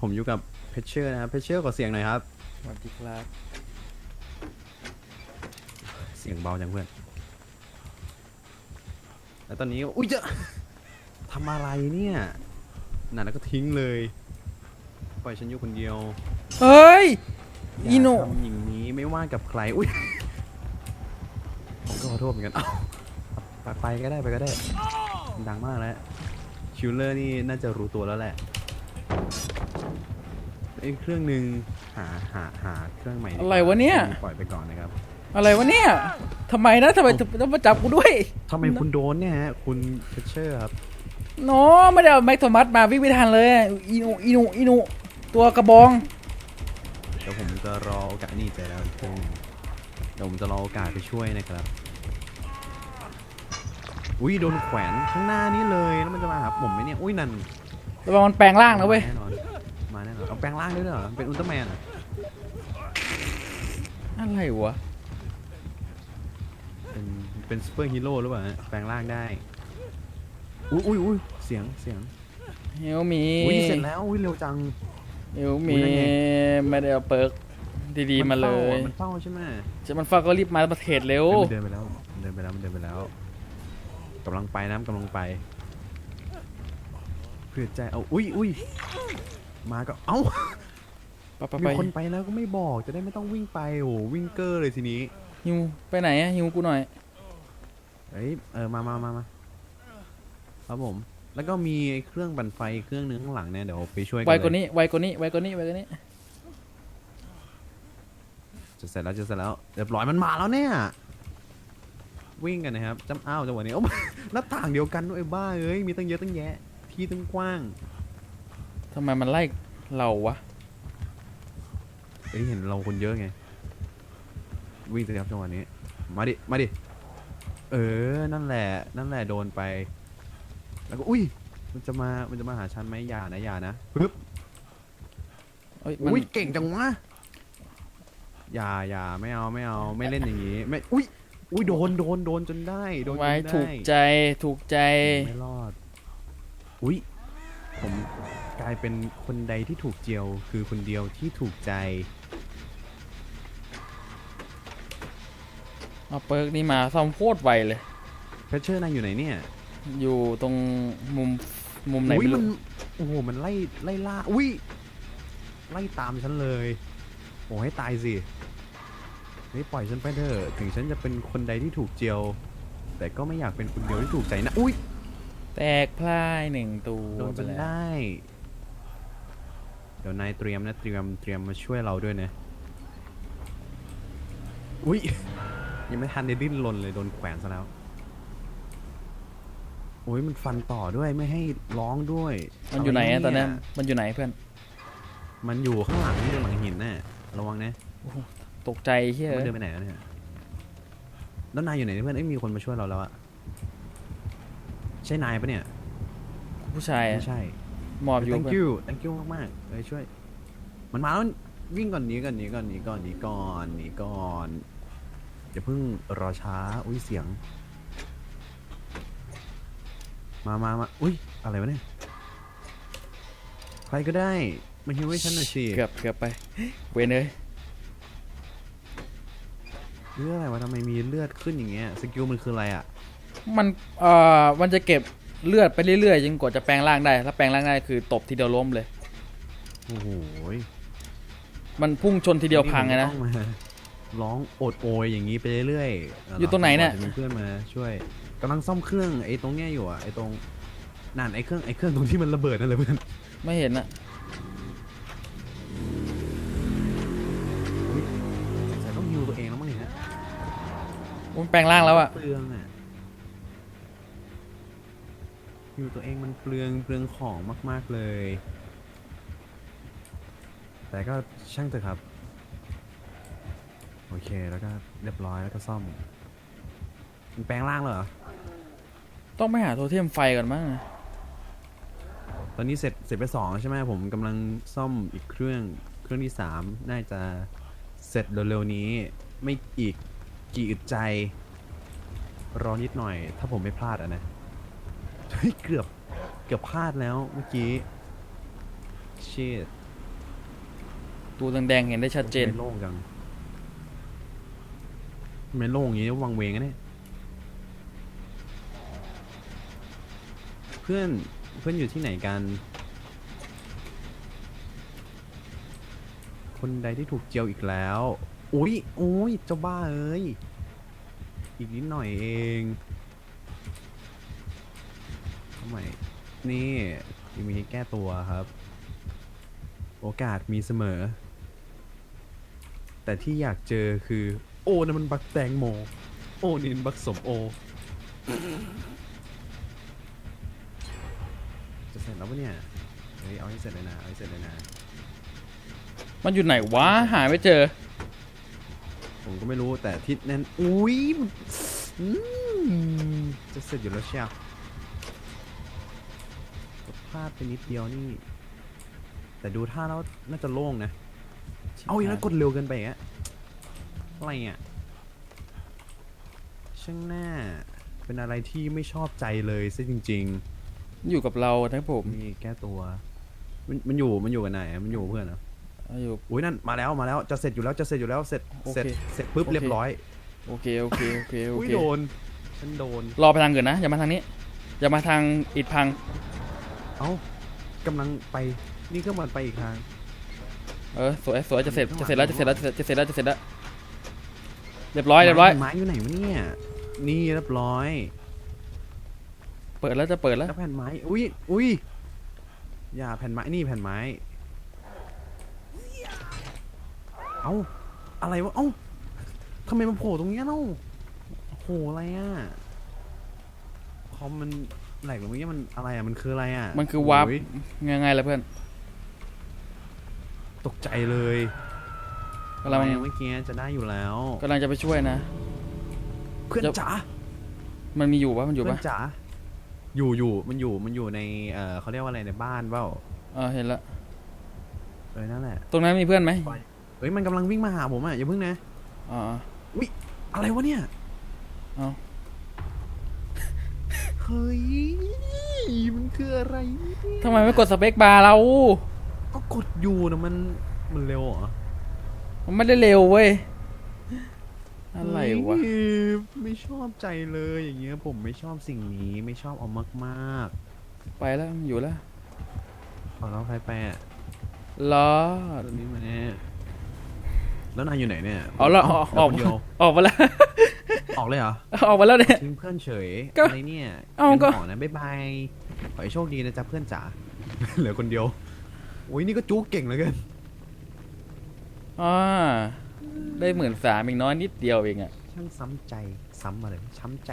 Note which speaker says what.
Speaker 1: ผมอยู่กับเพชเชอร์นะครับเพชเชอร์ขอเสียงหน่อยครับ
Speaker 2: สวัสดีครับ
Speaker 1: เสียงเบาจังเพื่อน แล้วตอนนี้ก็อุ้ยจะทำอะไรเนี่ยนั่นแล้วก็ทิ้งเลย ปล่อยฉันอยู่คนเดียว
Speaker 2: เฮ้ย
Speaker 1: อย่า
Speaker 2: อีโน่
Speaker 1: ทำอย่างนี้ไม่ว่ากับใคร อุ้ย ผมก็ขอโทษเหมือนกัน เอ้าไปไปก็ได้ไปก็ได้ ดังมากแล้วชิลเลอร์นี่น่าจะรู้ตัวแล้วแหละ อีกเครื่องหนึ่งหาหาหาเครื่องใหม่ดีกา
Speaker 2: อะไรวะเนี่ย
Speaker 1: ปล่อยไปก่อนนะครับ
Speaker 2: อะไรวะเนี่ยทำไมนะทำไมต้องมาจับกูด้วย
Speaker 1: ทำไมคุณโดนเนี่ยฮะคุณเฟเชอร์ครับ
Speaker 2: โน้ไม่ได้เอาแม็กโทมัสมาวิ่งไม่ทันเลยอีนูอีนูอีนูตัวกระบอง
Speaker 1: เดี๋ยวผมจะรอโอกาสนี่เจอแล้วอีกเครื่องหนึ่งเดี๋ยวผมจะรอโอกาสไปช่วยนะครับอุ้ยโดนแขวนข้างหน้านี้เลยแล้วมันจะมาหาผมไหมเนี่ยอุ้ยนั่น
Speaker 2: ระวังมันแปลงร่างนะเว้ย
Speaker 1: แน่นอนมาแน่นอนเอาแปลงร่างด้วยเหรอเป็นอุลตร้าแมนเหรอ
Speaker 2: อะไรวะ
Speaker 1: เป็นเป็นซูเปอร์ฮีโร่หรือเปล่าฮะแปลงร่างได้อุ้ยอุ้ยอุ้ยเสียงเสียง
Speaker 2: เฮลมี
Speaker 1: อุ้ยเสร็จแล้วอุ้ยเร็วจัง
Speaker 2: เฮลมี
Speaker 1: อุ๊ยนั่นไง
Speaker 2: ไม่ได้เอาเปิร์กดีๆมาเล
Speaker 1: ฝ้ายมันเฝ้าใช่ไหม
Speaker 2: จะมันฟังก็รีบมาประเทศเร็ว
Speaker 1: มันเดินไปแล้วมันเดินไปแล้วมันเดินไปแล้วกำลังไปน้ำกำลังไป เพื่อใจเอาอุ้ยอุ้ยมาก็เอ้า
Speaker 2: ไปไป
Speaker 1: มี
Speaker 2: ไป
Speaker 1: คนไปแล้วก็ไม่บอกจะได้ไม่ต้องวิ่งไปโอ้วิ่งเกอร์เลยทีนี้
Speaker 2: ฮิวไปไหนอะฮิวกูหน่อย
Speaker 1: เอ้ยเออมามามามาครับผม แล้วก็มีไอ้เครื่องปั่นไฟเครื่องนึงข้างหลังเนี่ยเดี๋ยวไปช่วยกัน
Speaker 2: ไว
Speaker 1: เลย
Speaker 2: กว่านี้ไวกว่านี้ไวกว่านี้ไวกว่านี้
Speaker 1: จะเสร็จแล้วจะเสร็จแล้วเรียบร้อยมันมาแล้วเนี่ยวิ่งกันนะครับจำอ้าวจังหวะนี้โอ้หน้าต่างเดียวกันด้วยบ้าเอ้ยมีตั้งเยอะตั้งแยะ ที่ตั้งกว้าง
Speaker 2: ทำไมมันไล่เราวะ
Speaker 1: เอ้ยเห็นเราคนเยอะไง วิ่งสิครับจังหวะนี้ มาดิ มาดิ เออ นั่นแหละ นั่นแหละโดนไป แล้วก็ อุ้ย มันจะมา มันจะมาหาฉันไหมอย่านะอย่านะปึ๊บ
Speaker 2: เอ้ยมัน
Speaker 1: อุ้ยเก่งจังวะ อย่าอย่าไม่เอาไม่เอา ไม่เล่นอย่างนี้ ไม่ อุ้ย อุ้ยโดนโดนโดนจนได้ โดนจน
Speaker 2: ไว้
Speaker 1: ได้
Speaker 2: ถูกใจถูกใจ
Speaker 1: ไม่รอด อุ้ยผมกลายเป็นคนใดที่ถูกเจียว คือคนเดียวที่ถูกใจ
Speaker 2: เอาเปิร์กนี่มาซ่อมโคตรไวเลย
Speaker 1: เพชเชอร์นายอยู่ไหนเนี่ย
Speaker 2: อยู่ตรงมุมมุมไหน
Speaker 1: อุ้ย
Speaker 2: ไม่
Speaker 1: มั
Speaker 2: รู้
Speaker 1: นโอ้โหมันไล่ไล่ล่าอุ้ยไล่ตามฉันเลย โอ้ให้ตายสิไม่ปล่อยฉันไปเถอะถึงฉันจะเป็นคนใดที่ถูกเจียว แต่ก็ไม่อยากเป็นคนเดียวที่ถูกใจนะอุ้ย
Speaker 2: แตกพลายหนึ่งตัว
Speaker 1: โดน
Speaker 2: ไป
Speaker 1: จน
Speaker 2: แล้ว
Speaker 1: ได้ เดี๋ยวนายเตรียมนะเตรียมเตรียมมาช่วยเราด้วยนะ อุ้ย ยังไม่ทันได้ดิ้นรนเลยโดนแขวนซะแล้วโอ้ยมันฟันต่อด้วยไม่ให้ร้องด้วย
Speaker 2: มันอยู่ไหน
Speaker 1: เา
Speaker 2: อะตอนนั้น
Speaker 1: เย
Speaker 2: มันอยู่ไหนเพื่อน
Speaker 1: มันอยู่ข้างหลังนี่หลังหินน่ะระวังนะ
Speaker 2: ตกใจเฮีย
Speaker 1: มันเดินไปไหนแล้วเนี่ยแล้วนายอยู่ไหนเพื่อนเอ้ยมีคนมาช่วยเราแล้วอะ ใช่นายปะเนี่ย
Speaker 2: ผู้ชายอะ
Speaker 1: ไม่ใช่
Speaker 2: หมอบอยู่
Speaker 1: thank
Speaker 2: เพื่อน
Speaker 1: you thank you มากๆเลยช่วย มันมาแล้ววิ่งก่อนหนีก่อนหนีก่อนหนีก่อนหนีก่อนหนีก่อนอย่าเพิ่งรอช้า อุ้ยเสียง มามามาอุ้ยอะไรวะเนี่ย ใครก็ได้มาฮิวให้ฉันหน่อยสิ
Speaker 2: เกือบเกือบไป เวนเลย
Speaker 1: เลือดอะไรวะทำไมมีเลือดขึ้นอย่างเงี้ยสกิลมันคืออะไรอะ
Speaker 2: มันเอ่อมันจะเก็บเลือดไปเรื่อยๆจนกว่าจะแปลงร่างได้ ถ้าแปลงร่างได้คือตบทีเดียวล้มเลย
Speaker 1: โอ้โห
Speaker 2: มันพุ่งชนทีเดียวพังเลยนะ
Speaker 1: ผมต้องมาร้องโอดโอยอย่างนี้ไปเรื่อยๆ
Speaker 2: อยู่ตรงไหนเนี่ย
Speaker 1: จะมีเพื่อนมาช่วยกำลังซ่อมเครื่องไอ้ตรงเนี้ยอยู่อะไอ้ตรงนั่นไอ้เครื่องไอ้เครื่องตรงที่มันระเบิดนั่นเลยเพื่อน
Speaker 2: ไม่เห็นอะ
Speaker 1: แต่ต้องฮิวตัวเองแล้วมั้งเนี่ยฮะ
Speaker 2: มันแปลงร่างแล้วอะ
Speaker 1: เปลืองอะ ฮิวตัวเองมันเปลืองเปลืองของมากๆเลย แต่ก็ช่างเถอะครับ โอเคแล้วก็เรียบร้อยแล้วก็ซ่อมมันแปลงร่างแล้วเหรอ
Speaker 2: ต้องไปหาโทเทมไฟก่อนมั้ง
Speaker 1: ตอนนี้เสร็จเสร็จไปสองแล้วใช่ไหมผมกำลังซ่อมอีกเครื่องเครื่องที่สามน่าจะเสร็จเร็วๆนี้ ไม่อีกกี่อึดใจ รอนิดหน่อย ถ้าผมไม่พลาดอะนะ เฮ้ยเกือบเกือบพลาดแล้วเมื่อกี้ชิด
Speaker 2: ตัวแดงๆเห็นได้ชัดเจน
Speaker 1: ไม่โล่งจังไม่โล่งอย่างนี้วังเวงอะเนี่ยเพื่อนเพื่อนอยู่ที่ไหนกัน คนใดที่ถูกเจียวอีกแล้ว อุ้ยอุ้ยเจ้าบ้าเอ้ย อีกนิดหน่อยเอง ทำไมนี่ยังมีให้แก้ตัวครับ โอกาสมีเสมอ แต่ที่อยากเจอคือ โอ้นั่นมันบักแตงโม โอ้นี่มันบักสมโอ จะเสร็จแล้วปะเนี่ย เฮ้ยเอาให้เสร็จเลยนะ เอาให้เสร็จเลยนะ
Speaker 2: มันอยู่ไหนวะ หาไม่เจอ
Speaker 1: ผมก็ไม่รู้แต่ทิศนั้นอุ้ยมันอืมจะเสร็จอยู่แล้วเชียวก็ พลาดไปนิดเดียวนี่ แต่ดูท่าแล้วน่าจะโล่งนะ เอาอย่างนั้นกดเร็วเกินไปอย่างเงี้ยอะไรอะช่างหน้า เป็นอะไรที่ไม่ชอบใจเลยซะจริง
Speaker 2: อยู่กับเรานะครับผม
Speaker 1: ๆนี่แก้ตัว มันมันอยู่มันอยู่กันไหนอะมันอยู่กับเพื่อนเหรอ
Speaker 2: อยู่
Speaker 1: อุ้ยนั่นมาแล้วมาแล้วจะเสร็จอยู่แล้วจะเสร็จอยู่แล้วเสร็จ
Speaker 2: โอเค
Speaker 1: เสร็จเสร็จปุ๊บ
Speaker 2: โอเค
Speaker 1: เรียบร้อย
Speaker 2: โอเคโอเคโอเคโอ
Speaker 1: อุ้ย
Speaker 2: เค
Speaker 1: โดนฉันโดน
Speaker 2: รอไปทางอื่นนะอย่ามาทางนี้อย่ามาทางอิดพัง
Speaker 1: เอ้ากำลังไป นี่ก็มันไปอีกทาง
Speaker 2: เออสวยสวยจะเสร็จจะเสร็จแล้วจะเสร็จแล้วจะเสร็จจะเสร็จแล้วจะเสร็จแล้วเรียบร้อยเรียบร้อย
Speaker 1: ไม้อยู่ไหนวะเนี่ย นี่เรียบร้อย
Speaker 2: เปิดแล้วจะเปิดแล้ว
Speaker 1: แล้วแผ่นไม้ อุ้ยอุ้ยอย่าแผ่นไม้ นี่แผ่นไม้ เอ้า อะไรวะ เอ้าทำไมมันโผล่ตรงเนี้ยเล่าโหอะไรอะ คอมมัน แหลกตรงนี้มันอะไรอะมันคืออะไรอะ
Speaker 2: มันคือวาร์ป
Speaker 1: โย
Speaker 2: ยังไงล่ะเพื่อน
Speaker 1: ตกใจเลย
Speaker 2: กำลัง
Speaker 1: อะไรเมื่อกี้จะได้อยู่แล้ว
Speaker 2: กำลังจะไปช่วยนะ
Speaker 1: เพื่อน
Speaker 2: จะ
Speaker 1: จ๋า
Speaker 2: มันมีอยู่ปะมันอยู่
Speaker 1: เพื่
Speaker 2: ปะ
Speaker 1: อนจ๋าอยู่อยู่มันอยู่มันอยู่ในเอ่อเขาเรียกว่าอะไรในบ้านเปล่า
Speaker 2: เออเห็นแล้ว
Speaker 1: เออนั่นแหละ
Speaker 2: ตรงนั้นมีเพื่อนไหม
Speaker 1: เฮ้ยมันกำลังวิ่งมาหาผมอะอย่าเพิ่งนะ
Speaker 2: อ๋อ
Speaker 1: อะไรวะเนี่ย
Speaker 2: เอ้า
Speaker 1: เฮ้ยมันคื ออะไรเนี่ย
Speaker 2: ทำไมไม่กดสเปคบาร์เรา
Speaker 1: ก็กดอยู่นะมันมันเร็วเหรอ
Speaker 2: มันไม่ได้เร็วเว้ย อะไรวะ
Speaker 1: เฮ้ยไม่ชอบใจเลยอย่างเงี้ยผมไม่ชอบสิ่งนี้ไม่ชอบเอามาก
Speaker 2: ไปแล้วมันอยู่แล้ว
Speaker 1: ๆขอเราใครไปอะ
Speaker 2: รอ
Speaker 1: ตอนนี้มาเนี่ยแล้วนายอยู่ไหนเนี่ย
Speaker 2: เอาละออกออก
Speaker 1: เดี๋ยวคนเดียว
Speaker 2: ออกมาแล้ว
Speaker 1: ออกเลยเหรอ
Speaker 2: ออกมาแล้วเนี่ย
Speaker 1: ทิ้งเพื่อนเฉย
Speaker 2: ก็
Speaker 1: อะไรเนี่ย
Speaker 2: เอ้าก็
Speaker 1: งั้นขอนะบ๊ายบายขอให้โชคดีนะจ๊ะเพื่อนจ๋า เหลือคนเดียวโอ้ยนี่ก็จุกเก่งเหลือเกิน
Speaker 2: อ่าได้หมื่นสามอีกน้อยนิดเดียวเองอะ
Speaker 1: ช่างซ้ำใจซ้ำมาเลยช้ำใจ